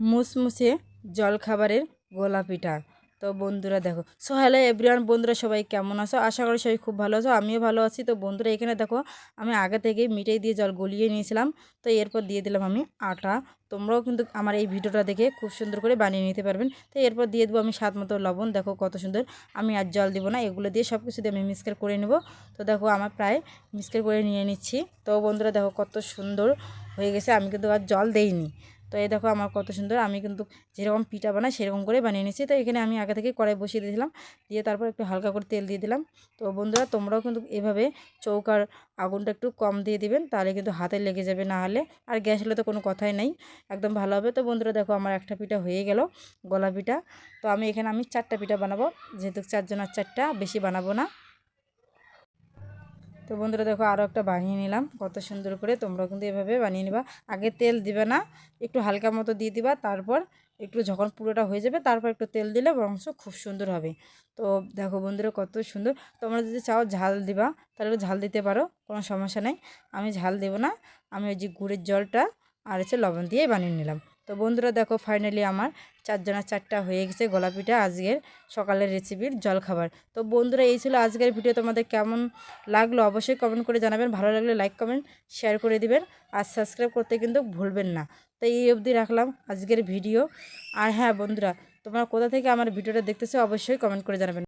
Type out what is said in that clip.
মুসমুসে জলখাবারের গোলা পিঠা তো বন্ধুরা দেখো, সো হ্যালো এভরিওয়ান বন্ধুরা সবাই কেমন আছো? আশা করি সবাই খুব ভালো আছো, আমিও ভালো আছি। তো বন্ধুরা এখানে দেখো, আমি আগে থেকে মিঠাই দিয়ে জল গলিয়ে নিয়েছিলাম, তো এরপর দিয়ে দিলাম আমি আটা। তোমরাও কিন্তু আমার এই ভিডিওটা দেখে খুব সুন্দর করে বানিয়ে নিতে পারবেন। তো এরপর দিয়ে দেবো আমি স্বাদ মতো লবণ, দেখো কত সুন্দর। আমি আর জল দিব না, এগুলো দিয়ে সব কিছু দিয়ে আমি মিক্সকার করে নেব। তো দেখো, আমার প্রায় মিক্সকার করে নিয়ে নিচ্ছি। তো বন্ধুরা দেখো, কত সুন্দর হয়ে গেছে, আমি কিন্তু আর জল দেইনি। তো এই দেখো আমার কত সুন্দর। আমি কিন্তু যেরকম পিঠা বানাই সেরকম করে বানিয়ে নিয়েছি। তো এখানে আমি আগে থেকে কড়াই বসিয়ে দিয়েছিলাম দিয়ে তারপর একটু হালকা করে তেল দিয়ে দিলাম। তো বন্ধুরা, তোমরাও কিন্তু এভাবে চৌকার আগুনটা একটু কম দিয়ে দিবেন, তাহলে কিন্তু হাতে লেগে যাবে না হলে। আর গ্যাস হলে তো কোনো কথাই নাই, একদম ভালো হবে। তো বন্ধুরা, দেখো আমার একটা পিঠা হয়ে গেল, গলা পিঠা। তো আমি এখানে আমি চারটা পিঠা বানাবো। যেহেতু চারজন আর চারটা, বেশি বানাবো না। তো বন্ধুরা দেখো আরও একটা বানিয়ে নিলাম। কত সুন্দর করে তোমরা কিন্তু এভাবে বানিয়ে নিবা। আগে তেল দিবে না, একটু হালকা মতো দিয়ে দিবা, তারপর একটু যখন পুরোটা হয়ে যাবে, তারপর একটু তেল দিলে বরংস খুব সুন্দর হবে। তো দেখো বন্ধুরা কত সুন্দর। তোমরা যদি চাও ঝাল দিবা, তাহলে ঝাল দিতে পারো, কোনো সমস্যা নেই। আমি ঝাল দেবো না। আমি ওই যে গুড়ের জলটা আর হচ্ছে লবণ দিয়ে বানিয়ে নিলাম। তো বন্ধুরা দেখো ফাইনালি আমার চারজনের চারটা হয়ে গেছে গোলা পিঠা আজকের সকালের রেসিপির জলখাবার। তো বন্ধুরা এই ছিল আজকের ভিডিও তোমাদের কেমন লাগল অবশ্যই কমেন্ট করে জানাবেন, ভালো লাগলে লাইক কমেন্ট শেয়ার করে দিবেন আর সাবস্ক্রাইব করতে কিন্তু ভুলবেন না। তো এই অবধি রাখলাম আজকের ভিডিও আর হ্যাঁ বন্ধুরা, তোমরা কোথা থেকে আমার ভিডিওটা দেখতেছো অবশ্যই কমেন্ট করে জানাবেন।